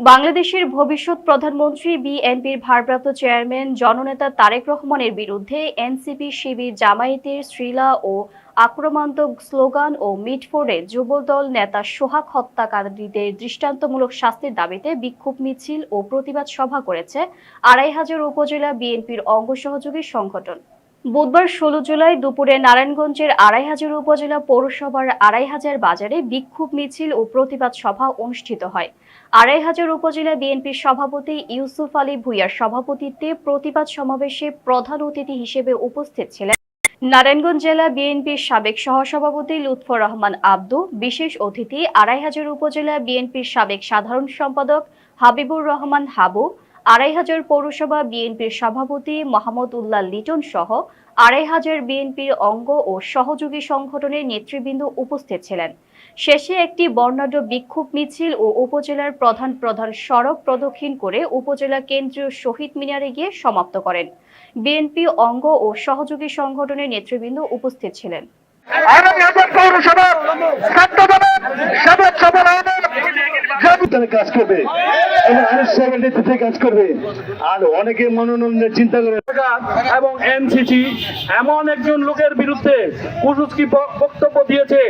বাংলাদেশের ভবিষ্যৎ প্রধানমন্ত্রী বিএনপির ভারপ্রাপ্ত চেয়ারম্যান জননেতা তারেক রহমানের বিরুদ্ধে এনসিপি শিবির জামায়াতের শ্রীলা ও আক্রমণাত্মক স্লোগান ও মিটফোর্ডে যুবদল নেতা সোহাগ হত্যাকারীদের দৃষ্টান্তমূলক শাস্তির দাবিতে বিক্ষোভ মিছিল ও প্রতিবাদ সভা করেছে আড়াই হাজার উপজেলা বিএনপির অঙ্গ সহযোগী সংগঠন। বুধবার ষোলো জুলাই দুপুরে নারায়ণগঞ্জের আড়াই হাজার উপজেলা পৌরসভার আড়াই হাজার বাজারে বিক্ষোভ মিছিল ও প্রতিবাদ সভা অনুষ্ঠিত হয়। আড়াই হাজার উপজেলা বিএনপির সভাপতি ইউসুফ আলী ভুইয়ার সভাপতিত্বে প্রতিবাদ সমাবেশে প্রধান অতিথি হিসেবে উপস্থিত ছিলেন নারায়ণগঞ্জ জেলা বিএনপির সাবেক সহসভাপতি লুৎফর রহমান আব্দু, বিশেষ অতিথি আড়াই হাজার উপজেলা বিএনপির সাবেক সাধারণ সম্পাদক হাবিবুর রহমান হাবু আড়াই হাজার পৌরসভা বিএনপির সভাপতি মাহমুদ উল্লাহ লিটন সহ আড়াই হাজার বিএনপির অঙ্গ ও সহযোগী সংগঠনের নেতৃবৃন্দ উপস্থিত ছিলেন। শেষে একটি বর্ণাঢ্য বিক্ষোভ মিছিল ও উপজেলার প্রধান প্রধান সড়ক প্রদক্ষিণ করে উপজেলা কেন্দ্রীয় শহীদ মিনারে গিয়ে সমাপ্ত করেন। বিএনপি অঙ্গ ও সহযোগী সংগঠনের নেতৃবৃন্দ উপস্থিত ছিলেন আগামী হাজার পৌরসভার ছাত্র দলের সাবেক সভাপতি তারা কাজ করবে। এবং সাহেবের নেতৃত্বে কাজ করবে। আর অনেকে মনোনয়নের চিন্তা করে এবং এনসিসি এমন একজন লোকের বিরুদ্ধে ব- বক্তব্য দিয়েছে।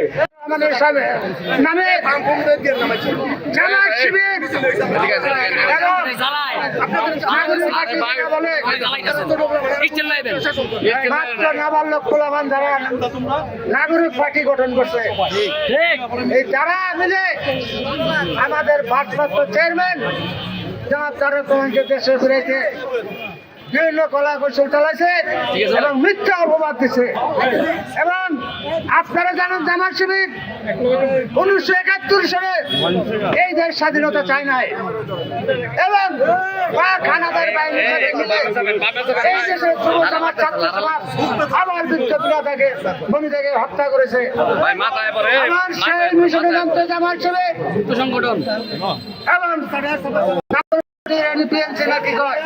আমাদের নাগরিক পার্টি যারা গঠন করছে, এই যারা মিলে আমাদের ভারপ্রাপ্ত চেয়ারম্যান জনাব তারেক রহমানকে দেশে ফিরেছে বিভিন্ন কলা কৌশল চালাইছে এবং মিথ্যা অপবাদ দিছে। এবং আপনারা জানেন জামাত শিবির উনিশশো একাত্তর সালে এই দেশ স্বাধীনতা চায় নাই। এবং পাক হানাদার বাহিনীর সাথে মিলে এই দেশের যুব সমাজ ছাত্র সমাজ আবার বিক্ষোভরা তাকে হত্যা করেছে। আমার সেই মিশনে জানতে জামাত শিবির সংগঠন। এবং নাকি কয়?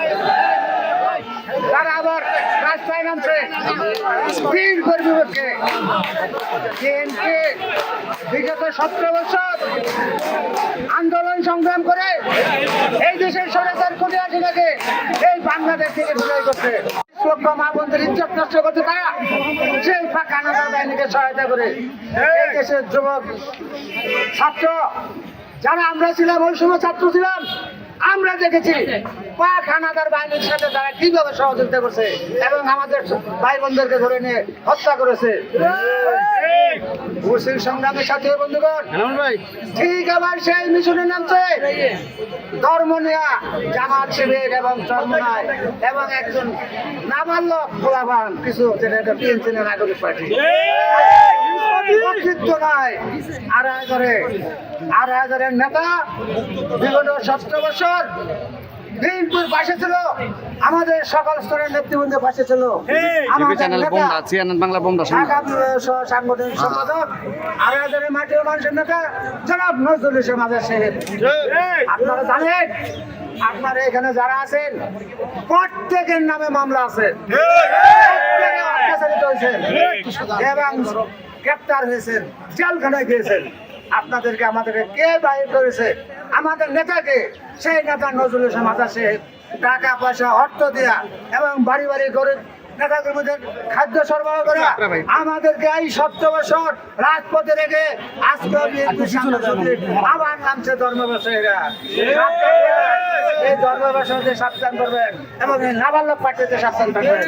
তারা আবার রাস্তায় নামছে। কর্মীকে টিএমসি বিগত সতেরো বছর আন্দোলন সংগ্রাম করে এই দেশের সরকার কোটি আসিনাকে এই বাংলাদেশ থেকে বিদায় করছে। লক্ষ মা ইজ্জত নষ্ট করছে তারা সেই ফাঁকা নাদার বাহিনীকে সহায়তা করে এই দেশের যুবক, ছাত্র, যারা আমরা ছিলাম, ওই সময় ছাত্র ছিলাম আমরা দেখেছি পাক হানাদার বাহিনীর সাথে তারা কীভাবে সহযোগিতা করছে এবং আমাদের ভাই বোনদেরকে ধরে নিয়ে হত্যা করেছে। মুসলিম সংগ্রামের সাথে বন্ধুগণ ঠিক আবার সেই মিশনে নামছে ধর্ম নেয়া জামাত শিবির এবং চর্মনায় এবং একজন নাবালক খোলাবান কিছু টিএনসি নাগরিক পার্টি। নেতৃত্ব নয় আড়াই হাজারে আড়াই হাজারের নেতা বিগত সতেরো বছর বিএনপির পাশে ছিল আমাদের সকল স্তরের নেতৃবৃন্দের পাশে ছিল। সাংগঠনিক সম্পাদক মাটির মানুষের নেতা জনাব নজরুল ইসলাম আজাদ সাহেব। আপনারা জানেন আপনারা এখানে যারা আছেন প্রত্যেকের নামে মামলা আছে। প্রত্যেকে হয়েছেন এবং গ্রেপ্তার হয়েছেন জেলখানায় গিয়েছেন। আপনাদেরকে আমাদেরকে কে বাইর করেছে? আমাদের নেতাকে সেই নেতা নজরুল ইসলাম আজাদ সাহেব টাকা পয়সা অর্থ দেয়া এবং বাড়ি বাড়ি গরিব নেতাকর্মীদের খাদ্য সরবরাহ করা। আমাদেরকে এই সত্তর বছর রাজপথে রেখে আজকে আবার নামছে ধর্ম ব্যবসায়ীরা এই ধর্ম ব্যবসায়ীদের সাবধান করবেন এবং এই নাবালক পার্টিতে সাবধান থাকবেন